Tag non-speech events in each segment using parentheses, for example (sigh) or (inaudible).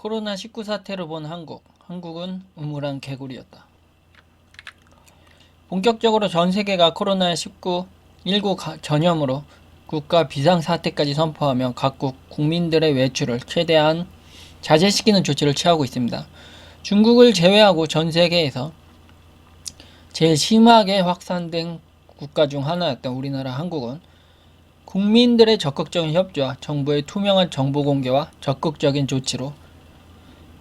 코로나19 사태로 본 한국. 한국은 우물한 개구리였다. 본격적으로 전 세계가 코로나19 19 가- 전염으로 국가 비상사태까지 선포하며 각국 국민들의 외출을 최대한 자제시키는 조치를 취하고 있습니다. 중국을 제외하고 전 세계에서 제일 심하게 확산된 국가 중 하나였던 우리나라 한국은 국민들의 적극적인 협조와 정부의 투명한 정보 공개와 적극적인 조치로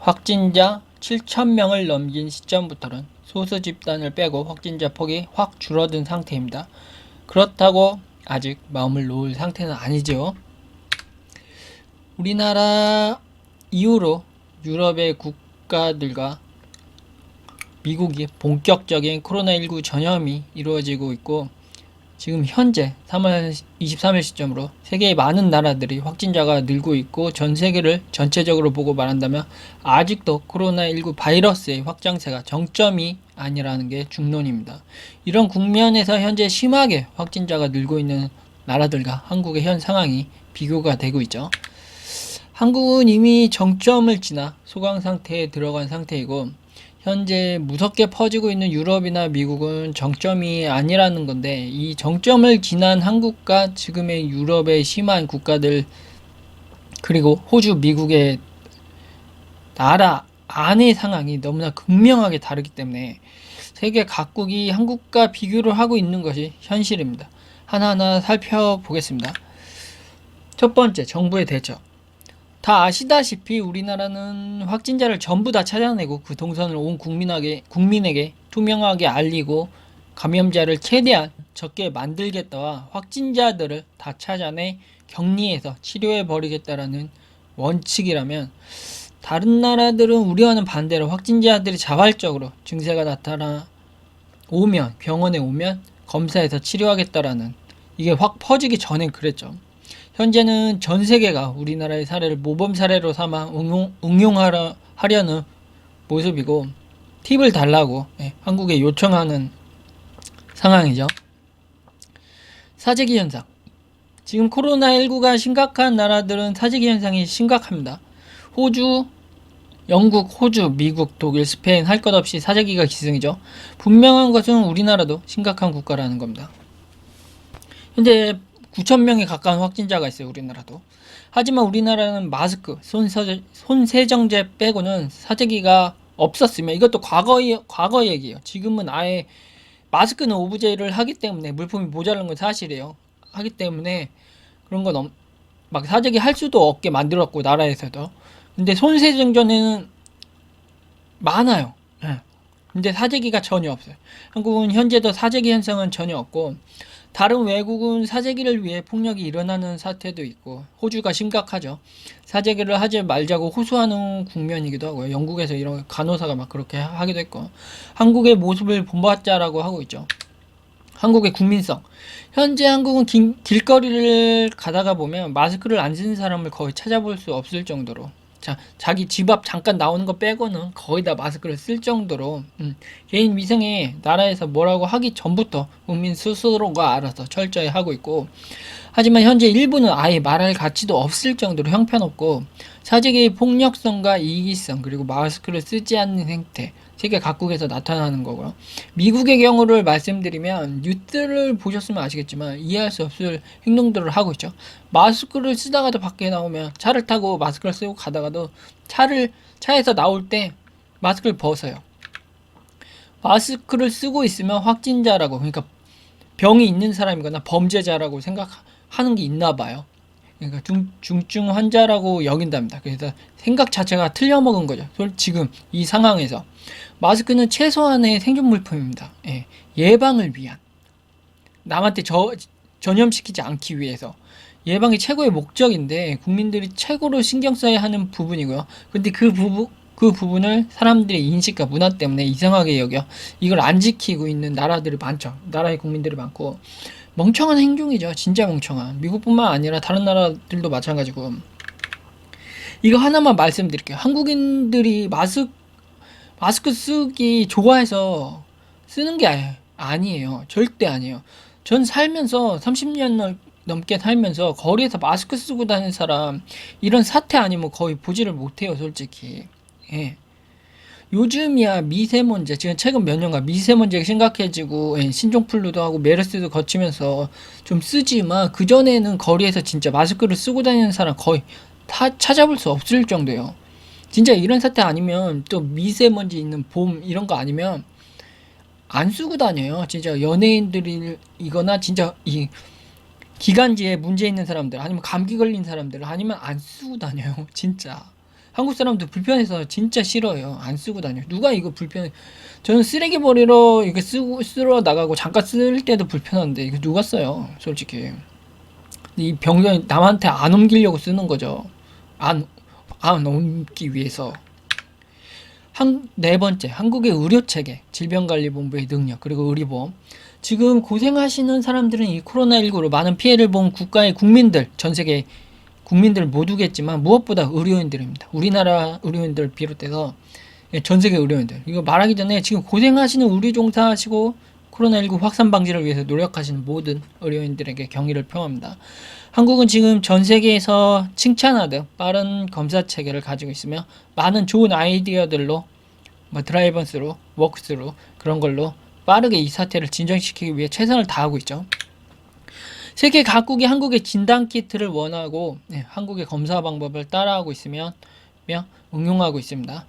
확진자 7,000명을 넘긴 시점부터는 소수 집단을 빼고 확진자 폭이 확 줄어든 상태입니다. 그렇다고 아직 마음을 놓을 상태는 아니죠. 우리나라 이후로 유럽의 국가들과 미국이 본격적인 코로나19 전염이 이루어지고 있고 지금 현재 3월 23일 시점으로 세계의 많은 나라들이 확진자가 늘고 있고 전 세계를 전체적으로 보고 말한다면 아직도 코로나19 바이러스의 확장세가 정점이 아니라는 게 중론입니다. 이런 국면에서 현재 심하게 확진자가 늘고 있는 나라들과 한국의 현 상황이 비교가 되고 있죠. 한국은 이미 정점을 지나 소강 상태에 들어간 상태이고 현재 무섭게 퍼지고 있는 유럽이나 미국은 정점이 아니라는 건데 이 정점을 지난 한국과 지금의 유럽의 심한 국가들 그리고 호주, 미국의 나라 안의 상황이 너무나 극명하게 다르기 때문에 세계 각국이 한국과 비교를 하고 있는 것이 현실입니다. 하나하나 살펴보겠습니다. 첫 번째, 정부의 대처. 다 아시다시피 우리나라는 확진자를 전부 다 찾아내고 그 동선을 온 국민에게, 국민에게 투명하게 알리고 감염자를 최대한 적게 만들겠다와 확진자들을 다 찾아내 격리해서 치료해 버리겠다라는 원칙이라면 다른 나라들은 우리와는 반대로 확진자들이 자발적으로 증세가 나타나 오면 병원에 오면 검사해서 치료하겠다라는 이게 확 퍼지기 전엔 그랬죠. 현재는 전 세계가 우리나라의 사례를 모범 사례로 삼아 응용, 하려는 모습이고 팁을 달라고 예, 한국에 요청하는 상황이죠. 사재기 현상. 지금 코로나19가 심각한 나라들은 사재기 현상이 심각합니다. 호주, 영국, 호주, 미국, 독일, 스페인 할 것 없이 사재기가 기승이죠. 분명한 것은 우리나라도 심각한 국가라는 겁니다. 현재 9천 명에 가까운 확진자가 있어요, 우리나라도. 하지만 우리나라는 마스크, 손서, 손세정제 빼고는 사재기가 없었으며 이것도 과거의 과거 얘기예요. 지금은 아예 마스크는 오브제를 하기 때문에 물품이 모자란 건 사실이에요. 하기 때문에 그런 건 막 사재기 할 수도 없게 만들었고 나라에서도. 근데 손세정제는 많아요. 예. 근데 사재기가 전혀 없어요. 한국은 현재도 사재기 현상은 전혀 없고 다른 외국은 사재기를 위해 폭력이 일어나는 사태도 있고 호주가 심각하죠. 사재기를 하지 말자고 호소하는 국면이기도 하고요. 영국에서 이런 간호사가 막 그렇게 하기도 했고 한국의 모습을 본받자라고 하고 있죠. 한국의 국민성. 현재 한국은 긴- 길거리를 가다가 보면 마스크를 안 쓰는 사람을 거의 찾아볼 수 없을 정도로 자, 자기 집 앞 잠깐 나오는 거 빼고는 거의 다 마스크를 쓸 정도로 음, 개인 위생에 나라에서 뭐라고 하기 전부터 국민 스스로가 알아서 철저히 하고 있고 하지만 현재 일부는 아예 말할 가치도 없을 정도로 형편없고 사재기의 폭력성과 이기성 그리고 마스크를 쓰지 않는 행태 세계 각국에서 나타나는 거고요. 미국의 경우를 말씀드리면 뉴스를 보셨으면 아시겠지만 이해할 수 없을 행동들을 하고 있죠. 마스크를 쓰다가도 밖에 나오면 차를 타고 마스크를 쓰고 가다가도 차를 차에서 나올 때 마스크를 벗어요. 마스크를 쓰고 있으면 확진자라고 그러니까 병이 있는 사람이거나 범죄자라고 생각 하는 게 있나 봐요. 그러니까 중, 중증 환자라고 여긴답니다. 그래서 생각 자체가 틀려먹은 거죠. 솔- 지금 이 상황에서 마스크는 최소한의 생존 물품입니다. 예, 예방을 위한 남한테 저, 전염시키지 않기 위해서 예방이 최고의 목적인데 국민들이 최고로 신경 써야 하는 부분이고요. 근데 그 부분 그 부분을 사람들의 인식과 문화 때문에 이상하게 여겨 이걸 안 지키고 있는 나라들이 많죠. 나라의 국민들이 많고 멍청한 행동이죠. 진짜 멍청한. 미국뿐만 아니라 다른 나라들도 마찬가지고 이거 하나만 말씀드릴게요. 한국인들이 마스크 마스크 쓰기 좋아해서 쓰는 게 아니- 아니에요. 절대 아니에요. 전 살면서 30년 넘게 살면서 거리에서 마스크 쓰고 다니는 사람 이런 사태 아니면 거의 보지를 못해요 솔직히 예. 요즘이야 미세먼지 지금 최근 몇 년간 미세먼지가 심각해지고 예, 신종플루도 하고 메르스도 거치면서 좀 쓰지만 그 전에는 거리에서 진짜 마스크를 쓰고 다니는 사람 거의 다 찾아볼 수 없을 정도예요. 진짜 이런 사태 아니면 또 미세먼지 있는 봄 이런 거 아니면 안 쓰고 다녀요. 진짜 연예인들이거나 진짜 이 기관지에 문제 있는 사람들 아니면 감기 걸린 사람들 아니면 안 쓰고 다녀요. (laughs) 진짜. 한국 사람들 불편해서 진짜 싫어요. 안 쓰고 다녀요. 누가 이거 불편해? 저는 쓰레기 버리러 이거 쓰고 쓰러 나가고 잠깐 쓸 때도 불편한데 이거 누가 써요? 솔직히 이 병변 남한테 안 옮기려고 쓰는 거죠. 안, 안 옮기 위해서. 한, 네 번째, 한국의 의료 체계, 질병관리본부의 능력, 그리고 의료보험. 지금 고생하시는 사람들은 이 코로나19로 많은 피해를 본 국가의 국민들, 전 세계 국민들 모두겠지만 무엇보다 의료인들입니다. 우리나라 의료인들 비롯해서 예, 전 세계 의료인들. 이거 말하기 전에 지금 고생하시는 의료 종사하시고 코로나19 확산 방지를 위해서 노력하시는 모든 의료인들에게 경의를 표합니다. 한국은 지금 전 세계에서 칭찬하듯 빠른 검사 체계를 가지고 있으며 많은 좋은 아이디어들로 뭐 드라이번스로 워크스로 그런 걸로 빠르게 이 사태를 진정시키기 위해 최선을 다하고 있죠. 세계 각국이 한국의 진단 키트를 원하고 네, 한국의 검사 방법을 따라하고 있으며 며 응용하고 있습니다.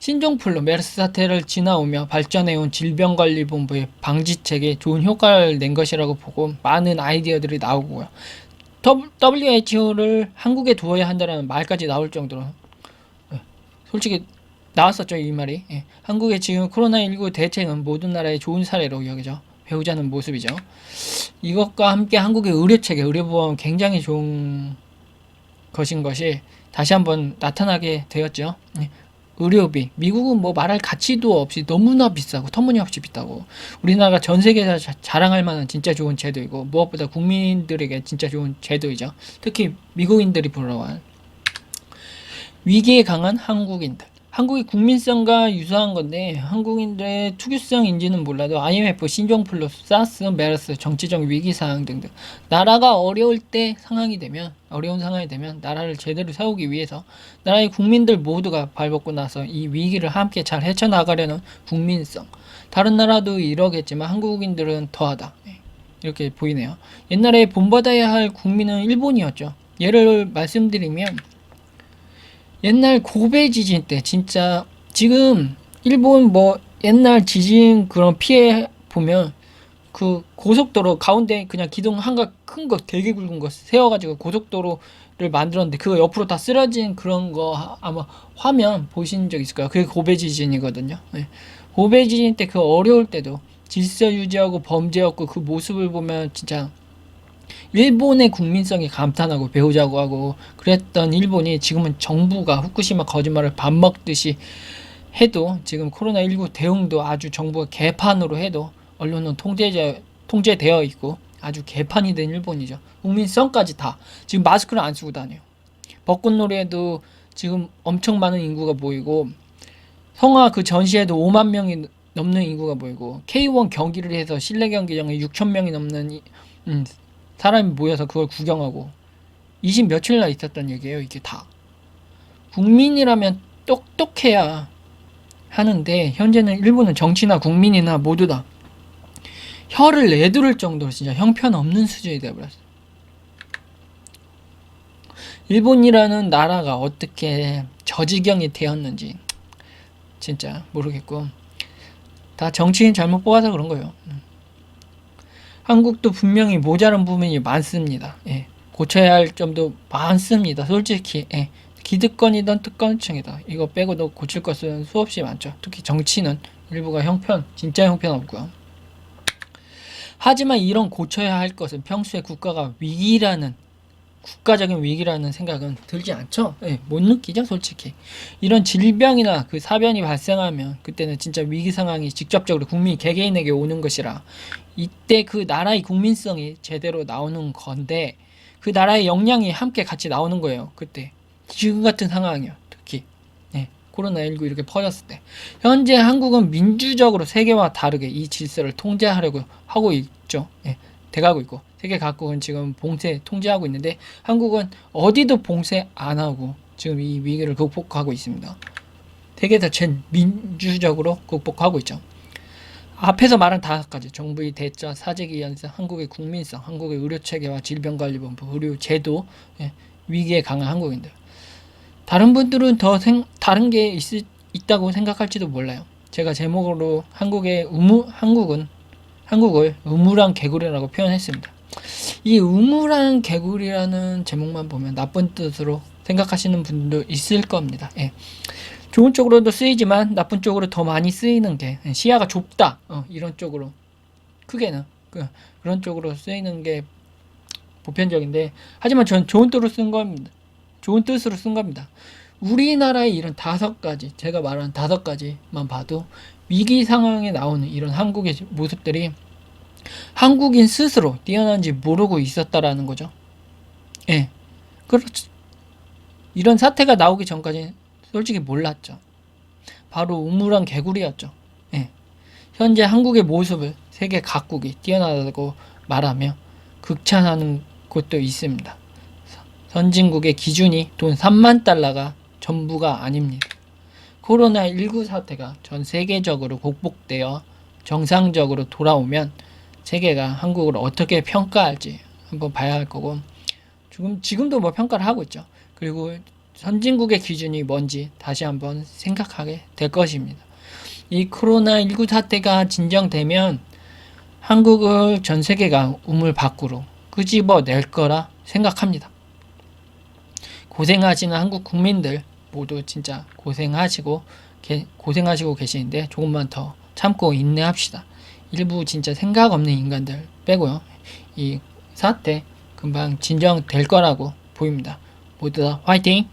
신종플루 메르스 사태를 지나오며 발전해온 질병관리본부의 방지책에 좋은 효과를 낸 것이라고 보고 많은 아이디어들이 나오고요. WHO를 한국에 두어야 한다는 말까지 나올 정도로 예, 솔직히 나왔었죠 이 말이 예, 한국의 지금 코로나19 대책은 모든 나라의 좋은 사례로 여기죠 배우자는 모습이죠 이것과 함께 한국의 의료 체계 의료 보험 굉장히 좋은 것인 것이 다시 한번 나타나게 되었죠. 예, 의료비. 미국은 뭐 말할 가치도 없이 너무나 비싸고 터무니없이 비싸고 우리나라가 전 세계에서 자- 자랑할 만한 진짜 좋은 제도이고 무엇보다 국민들에게 진짜 좋은 제도이죠. 특히 미국인들이 부러워한 위기에 강한 한국인들 한국이 국민성과 유사한 건데 한국인들의 특유성 인지는 몰라도 IMF, 신종플루, 사스, 메르스, 정치적 위기 상황 등등 나라가 어려울 때 상황이 되면 어려운 상황이 되면 나라를 제대로 세우기 위해서 나라의 국민들 모두가 발벗고 나서 이 위기를 함께 잘 헤쳐나가려는 국민성. 다른 나라도 이러겠지만 한국인들은 더하다. 예, 이렇게 보이네요. 옛날에 본받아야 할 국민은 일본이었죠. 예를 말씀드리면 옛날 고베 지진 때 진짜 지금 일본 뭐 옛날 지진 그런 피해 보면 그 고속도로 가운데 그냥 기둥 한가 큰 거 되게 굵은 거 세워가지고 고속도로를 만들었는데 그거 옆으로 다 쓰러진 그런 거 하- 아마 화면 보신 적 있을 거예요. 그게 고베 지진이거든요. 네. 고베 지진 때 그 어려울 때도 질서 유지하고 범죄였고 그 모습을 보면 진짜 일본의 국민성에 감탄하고 배우자고 하고 그랬던 일본이 지금은 정부가 후쿠시마 거짓말을 밥 먹듯이 해도 지금 코로나19 대응도 아주 정부가 개판으로 해도 언론은 통제제, 통제되어 있고 아주 개판이 된 일본이죠. 국민성까지 다 지금 마스크를 안 쓰고 다녀요. 벚꽃놀이에도 지금 엄청 많은 인구가 모이고 성화 그 전시에도 5만 명이 넘는 인구가 모이고 K1 경기를 해서 실내 경기장에 6천 명이 넘는 이- 음, 사람이 모여서 그걸 구경하고 20 며칠나 있었던 얘기예요. 이게 다 국민이라면 똑똑해야 하는데 현재는 일본은 정치나 국민이나 모두 다 혀를 내두를 정도로 진짜 형편없는 수준이 되어버렸어. 일본이라는 나라가 어떻게 저 지경이 되었는지 진짜 모르겠고 다 정치인 잘못 뽑아서 그런 거예요. 음. 한국도 분명히 모자란 부분이 많습니다. 예. 고쳐야 할 점도 많습니다. 솔직히 예. 기득권이든 특권층이다. 이거 빼고도 고칠 것은 수없이 많죠. 특히 정치는 일부가 형편 진짜 형편 없고요. 하지만 이런 고쳐야 할 것은 평소에 국가가 위기라는 국가적인 위기라는 생각은 들지 않죠. 예, 못 느끼죠, 솔직히. 이런 질병이나 그 사변이 발생하면 그때는 진짜 위기 상황이 직접적으로 국민 개개인에게 오는 것이라 이때 그 나라의 국민성이 제대로 나오는 건데 그 나라의 역량이 함께 같이 나오는 거예요. 그때 지금 같은 상황이요. 특히 네, 코로나19 이렇게 퍼졌을 때 현재 한국은 민주적으로 세계와 다르게 이 질서를 통제하려고 하고 있죠. 예, 돼가고 있고 세계 각국은 지금 봉쇄 통제하고 있는데 한국은 어디도 봉쇄 안 하고 지금 이 위기를 극복하고 있습니다. 세계 자체는 민주적으로 극복하고 있죠. 앞에서 말한 다섯 가지 정부의 대처, 사재기 연사, 한국의 국민성, 한국의 의료 체계와 질병관리본부, 의료 제도, 예, 위기에 강한 한국인들. 다른 분들은 더 생, 다른 게 있, 있다고 생각할지도 몰라요. 제가 제목으로 한국의 의무, 한국은 한국을 우물한 개구리라고 표현했습니다. 이 우물한 개구리라는 제목만 보면 나쁜 뜻으로 생각하시는 분도 있을 겁니다. 예. 좋은 쪽으로도 쓰이지만 나쁜 쪽으로 더 많이 쓰이는 게 시야가 좁다 어, 이런 쪽으로 크게는 그, 그런 쪽으로 쓰이는 게 보편적인데 하지만 전 좋은 뜻으로 쓴 겁니다. 좋은 뜻으로 쓴 겁니다. 우리나라의 이런 다섯 가지 제가 말한 다섯 가지만 봐도 위기 상황에 나오는 이런 한국의 모습들이 한국인 스스로 뛰어난지 모르고 있었다라는 거죠. 예, 그렇죠. 이런 사태가 나오기 전까지 솔직히 몰랐죠. 바로 우물한 개구리였죠. 예. 현재 한국의 모습을 세계 각국이 뛰어나다고 말하며 극찬하는 곳도 있습니다. 선진국의 기준이 돈 3만 달러가 전부가 아닙니다. 코로나19 사태가 전 세계적으로 극복되어 정상적으로 돌아오면 세계가 한국을 어떻게 평가할지 한번 봐야 할 거고 지금 지금도 뭐 평가를 하고 있죠. 그리고 선진국의 기준이 뭔지 다시 한번 생각하게 될 것입니다. 이 코로나19 사태가 진정되면 한국을 전 세계가 우물 밖으로 끄집어 낼 거라 생각합니다. 고생하시는 한국 국민들 모두 진짜 고생하시고 게, 고생하시고 계시는데 조금만 더 참고 인내합시다. 일부 진짜 생각 없는 인간들 빼고요. 이 사태 금방 진정될 거라고 보입니다. 모두 다 화이팅!